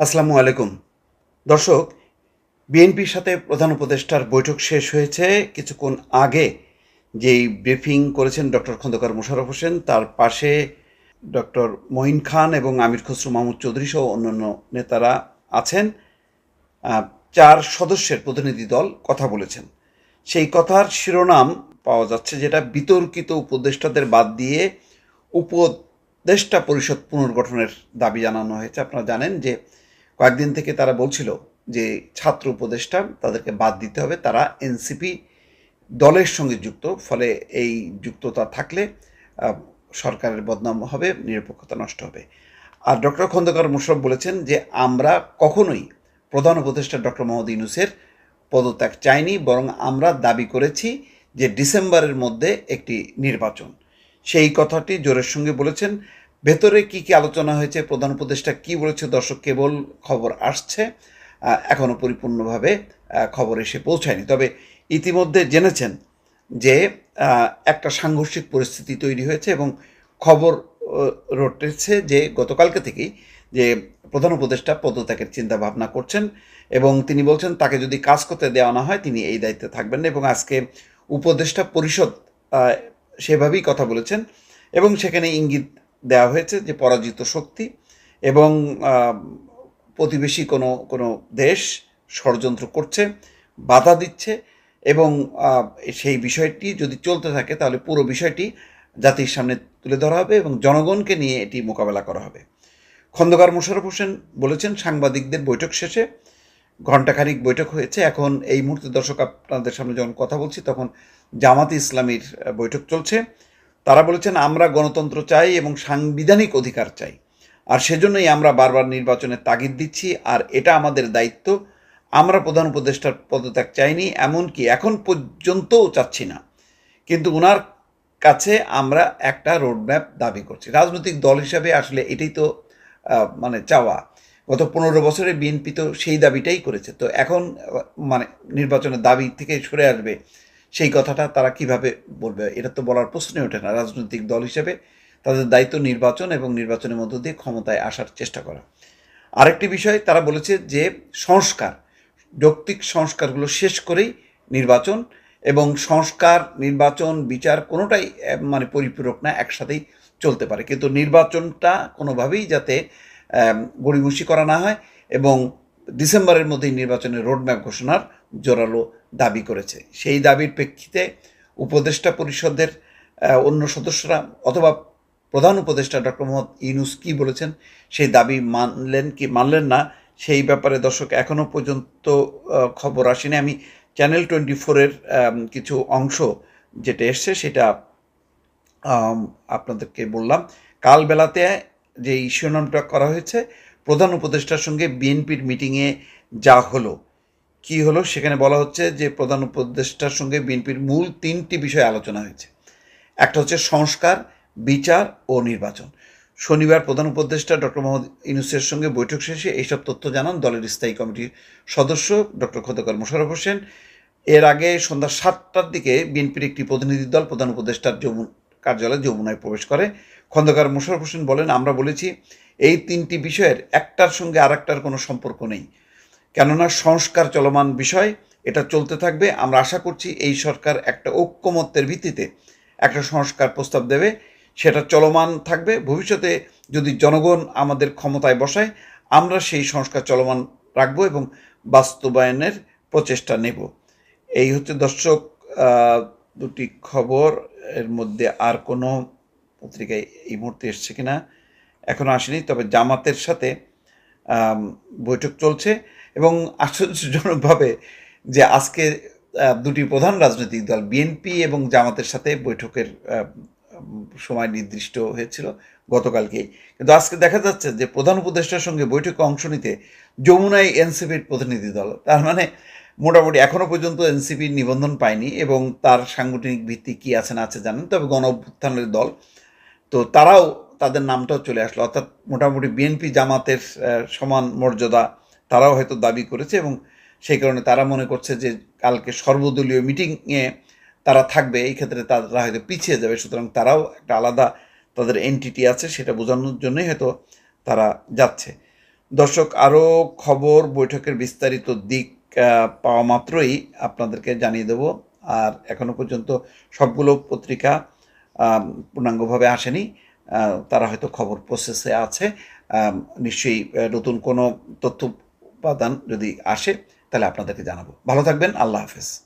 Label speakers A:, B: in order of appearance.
A: আসসালামু আলাইকুম। দর্শক, বিএনপির সাথে প্রধান উপদেষ্টার বৈঠক শেষ হয়েছে। কিছুক্ষণ আগে যেই ব্রিফিং করেছেন ডক্টর খন্দকার মোশাররফ হোসেন, তার পাশে ডক্টর মঈন খান এবং আমির খসরু মাহমুদ চৌধুরী সহ অন্যান্য নেতারা আছেন। চার সদস্যের প্রতিনিধি দল কথা বলেছেন। সেই কথার শিরোনাম পাওয়া যাচ্ছে যেটা বিতর্কিত উপদেষ্টাদের বাদ দিয়ে উপদেষ্টা পরিষদ পুনর্গঠনের দাবি জানানো হয়েছে। আপনারা জানেন যে কয়েকদিন থেকে তারা বলছিল যে ছাত্র উপদেষ্টা তাদেরকে বাদ দিতে হবে। তারা এনসিপি দলের সঙ্গে যুক্ত, ফলে এই যুক্ততা থাকলে সরকারের বদনাম হবে, নিরপেক্ষতা নষ্ট হবে। আর ডক্টর খন্দকার মুশরফ বলেছেন যে আমরা কখনোই প্রধান উপদেষ্টা ডক্টর মোহাম্মদ ইউনুসের পদত্যাগ চাইনি, বরং আমরা দাবি করেছি যে ডিসেম্বরের মধ্যে একটি নির্বাচন। সেই কথাটি জোরের সঙ্গে বলেছেন ভেতরে কি কি আলোচনা হয়েছে প্রধান উপদেষ্টা কি বলেছে দর্শক কেবল খবর আসছে আহ, এখনও পরিপূর্ণভাবে খবর এসে পৌঁছায়নি। তবে ইতিমধ্যে জেনেছেন যে একটা সাংঘর্ষিক পরিস্থিতি তৈরি হয়েছে এবং খবর রটেছে যে গতকালকে থেকেই যে প্রধান উপদেষ্টা পদত্যাগের চিন্তা ভাবনা করছেন এবং তিনি বলছেন তাকে যদি কাজ করতে দেওয়া না হয় তিনি এই দায়িত্বে থাকবেন না এবং আজকে উপদেষ্টা পরিষদ সেভাবেই কথা বলেছেন এবং সেখানে ইঙ্গিত দেওয়া হয়েছে যে পরাজিত শক্তি এবং প্রতিবেশী কোনো কোনো দেশ ষড়যন্ত্র করছে, বাধা দিচ্ছে এবং সেই বিষয়টি যদি চলতে থাকে তাহলে পুরো বিষয়টি জাতির সামনে তুলে ধরা হবে এবং জনগণকে নিয়ে এটি মোকাবেলা করা হবে। খন্দকার মোশাররফ হোসেন বলেছেন, সাংবাদিকদের বৈঠক শেষে ঘণ্টাখানিক বৈঠক হয়েছে। এখন এই মুহূর্তে দর্শক আপনাদের সামনে যখন কথা বলছি তখন জামাত ইসলামীর বৈঠক চলছে। তারা বলেছেন, আমরা গণতন্ত্র চাই এবং সাংবিধানিক অধিকার চাই। আর সেজন্যই আমরা বারবার নির্বাচনের তাগিদ দিচ্ছি, আর এটা আমাদের দায়িত্ব। আমরা প্রধান উপদেষ্টার পদত্যাগ চাইনি, এমনকি এখন পর্যন্তও চাচ্ছি না। কিন্তু ওনার কাছে আমরা একটা রোডম্যাপ দাবি করছি। রাজনৈতিক দল হিসাবে আসলে এটাই তো মানে চাওয়া। গত পনেরো বছরে বিএনপি তো সেই দাবিটাই করেছে। তো এখন মানে নির্বাচনের দাবি থেকে সরে আসবে। সেই কথাটা তারা কীভাবে বলবে? এটা তো বলার প্রশ্নই ওঠে না। রাজনৈতিক দল হিসেবে তাদের দায়িত্ব নির্বাচন এবং নির্বাচনের মধ্য দিয়ে ক্ষমতায় আসার চেষ্টা করা। আরেকটি বিষয়, তারা বলেছে যে সংস্কার, যৌক্তিক সংস্কারগুলো শেষ করেই নির্বাচন এবং সংস্কার, নির্বাচন, বিচার কোনোটাই মানে পরিপূরক না, একসাথেই চলতে পারে। কিন্তু নির্বাচনটা কোনোভাবেই যাতে গড়িমসি করা না হয় এবং ডিসেম্বরের মধ্যেই নির্বাচনের রোডম্যাপ ঘোষণার জোরালো দাবি করেছে। সেই দাবির প্রেক্ষিতে উপদেষ্টা পরিষদের অন্য সদস্যরা অথবা প্রধান উপদেষ্টা ডক্টর মোহাম্মদ ইউনুস কি বলেছেন সেই দাবি মানলেন কি মানলেন না, সেই ব্যাপারে দর্শক এখনও পর্যন্ত খবর আসেনি। আমি চ্যানেল টোয়েন্টি ফোরের কিছু অংশ যেটা এসছে সেটা আপনাদেরকে বললাম। কাল বেলাতে যে শিরোনামটা করা হয়েছে, প্রধান উপদেষ্টার সঙ্গে বিএনপির মিটিংয়ে যা হলো কি হলো? সেখানে বলা হচ্ছে যে প্রধান উপদেষ্টার সঙ্গে বিএনপির মূল তিনটি বিষয় আলোচনা হয়েছে। একটা হচ্ছে সংস্কার, বিচার ও নির্বাচন। শনিবার প্রধান উপদেষ্টা ডক্টর মোহাম্মদ ইউনুসের সঙ্গে বৈঠক শেষে এইসব তথ্য জানান দলের স্থায়ী কমিটির সদস্য ডক্টর খন্দকার মোশাররফ হোসেন। এর আগে সন্ধ্যা সাতটার দিকে বিএনপির একটি প্রতিনিধি দল প্রধান উপদেষ্টার যমুন কার্যালয়ে যমুনায় প্রবেশ করে। খন্দকার মোশাররফ হোসেন বলেন, আমরা বলেছি, এই তিনটি বিষয়ের একটার সঙ্গে আরেকটার কোনো সম্পর্ক নেই। কেননা সংস্কার চলমান বিষয়, এটা চলতে থাকবে। আমরা আশা করছি এই সরকার একটা ঐক্যমত্যের ভিত্তিতে একটা সংস্কার প্রস্তাব দেবে। সেটা চলমান থাকবে। ভবিষ্যতে যদি জনগণ আমাদের ক্ষমতায় বসায়, আমরা সেই সংস্কার চলমান রাখব এবং বাস্তবায়নের প্রচেষ্টা নেব। এই হচ্ছে দর্শক দুটি খবর। এর মধ্যে আর কোনো পত্রিকায় এই মুহূর্তে এসছে কিনা এখনও আসেনি। তবে জামাতের সাথে বৈঠক চলছে। এবং আশ্চর্যজনকভাবে যে আজকে দুটি প্রধান রাজনৈতিক দল বিএনপি এবং জামাতের সাথে বৈঠকের সময় নির্দিষ্ট হয়েছিল গতকালকেই। কিন্তু আজকে দেখা যাচ্ছে যে প্রধান উপদেষ্টার সঙ্গে বৈঠকে অংশ নিতে যমুনায় এনসিপির প্রতিনিধি দল, তার মানে মোটামুটি এখনও পর্যন্ত এনসিপির নিবন্ধন পায়নি এবং তার সাংগঠনিক ভিত্তি কী আছে না আছে জানেন, তবে গণ অভ্যুত্থানের দল। তো তারাও তাদের নামটাও চলে আসলো, অর্থাৎ মোটামুটি বিএনপি জামাতের সমান মর্যাদা তারাও হয়তো দাবি করেছে এবং সেই কারণে তারা মনে করছে যে কালকে সর্বদলীয় মিটিংয়ে তারা থাকবে, এই ক্ষেত্রে তারা হয়তো পিছিয়ে যাবে। সুতরাং তারাও একটা আলাদা তাদের এনটিটি আছে, সেটা বোঝানোর জন্যই হয়তো তারা যাচ্ছে। দর্শক, আরও খবর, বৈঠকের বিস্তারিত দিক পাওয়া মাত্রই আপনাদেরকে জানিয়ে দেব। আর এখনও পর্যন্ত সবগুলো পত্রিকা পূর্ণাঙ্গভাবে আসেনি। তারা হয়তো খবর প্রসেসে আছে। নিশ্চয়ই নতুন কোনো তথ্য উপাদান যদি আসে তাহলে আপনাদেরকে জানাব। ভালো থাকবেন আল্লাহ হাফেজ।